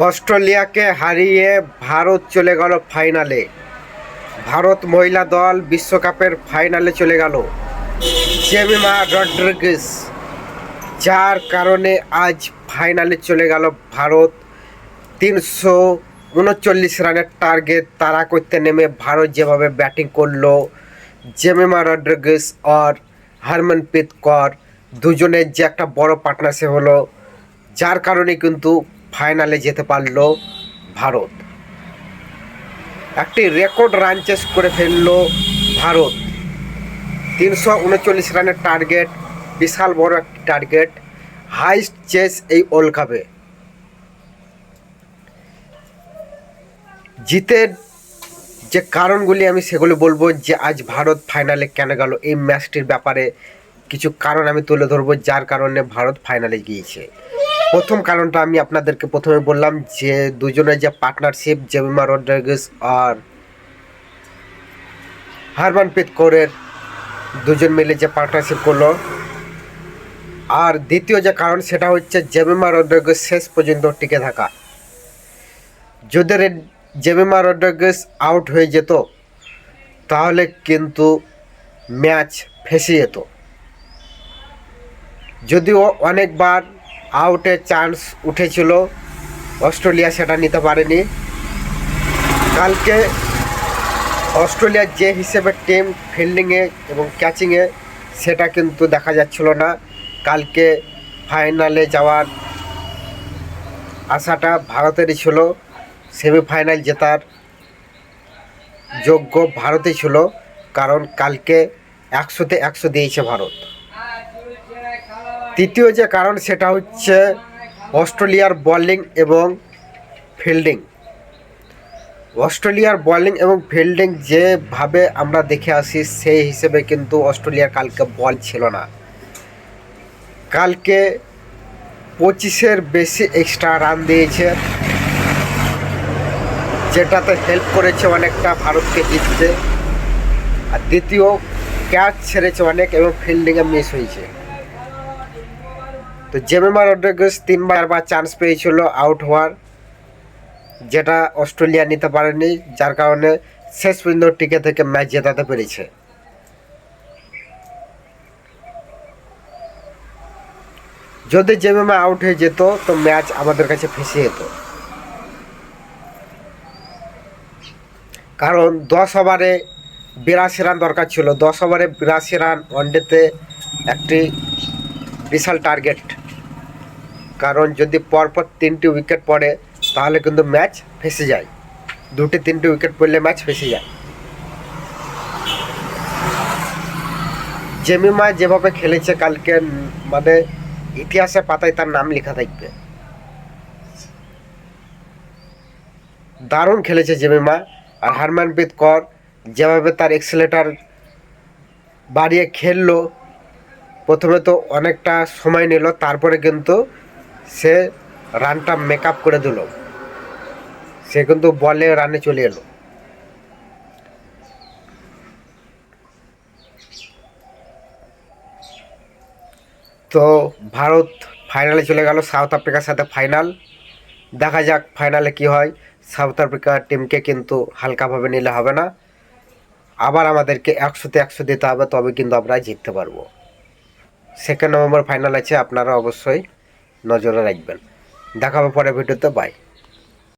অস্ট্রেলিয়াকে হারিয়ে ভারত চলে গেল ফাইনালে। ভারত মহিলা দল বিশ্বকাপের ফাইনালে চলে গেল। জেমিমা রড্রিগেস যার কারণে আজ ফাইনালে চলে গেল ভারত। তিনশো উনচল্লিশ রানের টার্গেট তারা করতে নেমে ভারত যেভাবে ব্যাটিং করল, জেমিমা রড্রিগেস আর হারমনপ্রীত কর দুজনের যে একটা বড় পার্টনারশিপ হলো, যার কারণে কিন্তু ফাইনালে যেতে পারল ভারত। একটি রেকর্ড রান চেস করে ফেলল ভারত। তিনশো উনচল্লিশ রানের টার্গেট, বিশাল বড় একটি টার্গেট, হাইস্ট চেস এই ওয়ার্ল্ড কাপে। জিতের যে কারণগুলি আমি সেগুলো বলব যে আজ ভারত ফাইনালে কেন গেল, এই ম্যাচটির ব্যাপারে কিছু কারণ আমি তুলে ধরবো, যার কারণে ভারত ফাইনালে গিয়েছে। প্রথম কারণটা আমি আপনাদেরকে প্রথমে বললাম যে দুজনের যে পার্টনারশিপ জেমিমা রড্রিগেস আর হারমানপ্রীত কৌরের দুজন মিলে যে পার্টনারশিপ করল। আর দ্বিতীয় যে কারণ, সেটা হচ্ছে জেমিমা রড্রিগেস শেষ পর্যন্ত টিকে থাকা। যদি জেমিমা রড্রিগেস আউট হয়ে যেত, তাহলে কিন্তু ম্যাচ ফেসে যেত। যদিও অনেকবার আউটের চান্স উঠেছিল। অস্ট্রেলিয়া সেটা নিতে পারেনি। কালকে অস্ট্রেলিয়ার যে হিসেবে টিম ফিল্ডিংয়ে এবং ক্যাচিংয়ে সেটা কিন্তু দেখা যাচ্ছিল না। কালকে ফাইনালে যাওয়ার আশাটা ভারতেরই ছিল। সেমিফাইনাল জেতার যোগ্য ভারতই ছিল। কারণ কালকে একশোতে একশো দিয়েছে ভারত। তৃতীয় যে কারণ সেটা হচ্ছে অস্ট্রেলিয়ার বলিং এবং ফিল্ডিং। অস্ট্রেলিয়ার বলিং এবং ফিল্ডিং যেভাবে আমরা দেখে আসি, সেই হিসেবে কিন্তু অস্ট্রেলিয়ার কালকে বল ছিল না। কালকে পঁচিশের বেশি এক্সট্রা রান দিয়েছে, যেটাতে হেল্প করেছে অনেকটা ভারতকে জিততে। আর দ্বিতীয় ক্যাচ ছেড়েছে অনেক এবং ফিল্ডিংয়ে মিস হয়েছে। তো জেমেমা রড্রিগেস তিনবার বার চান্স পেয়েছিল আউট হওয়ার। যেটা অস্ট্রেলিয়া নিতে পারেনি, যার কারণে শেষ পর্যন্ত টিকে থেকে ম্যাচ জেতাতে পেরেছে। যদি জেমেমা আউট হয়ে যেত, তো ম্যাচ আমাদের কাছে ফেসে যেত। কারণ দশ ওভারে বিরাশি রান দরকার ছিল। দশ ওভারে বিরাশি রান ওয়ানডেতে একটি বিশাল টার্গেট কারণ যদি পরপর তিনটি উইকেট পড়ে, তাহলে কিন্তু ম্যাচ ফেসে যায়। দুটি তিনটি উইকেট পড়লে ম্যাচ ফেসে যায়। জেমিমা যেভাবে খেলেছে কালকে মানে ইতিহাসে পাতায় তার নাম লেখা থাকবে। দারুণ খেলেছে জেমিমা। আর হারমানপ্রীত কর যেভাবে তার এক্সেলেটার বাড়িয়ে খেললো, প্রথমে তো অনেকটা সময় নিল, তারপরে কিন্তু সে রানটা মেক আপ করে দিল। সে কিন্তু বলে রানে চলে এলো। তো ভারত ফাইনালে চলে গেল সাউথ আফ্রিকার সাথে ফাইনাল দেখা যাক ফাইনালে কি হয়। সাউথ আফ্রিকার টিমকে কিন্তু হালকাভাবে নিলে হবে না। আবার আমাদেরকে একশোতে একশো দিতে হবে, তবে কিন্তু আমরা জিততে পারব। সেকেন্ড নভেম্বর ফাইনাল আছে, আপনারা অবশ্যই নজরে রাখবেন। দেখা হবে পরে ভিডিওতে বাই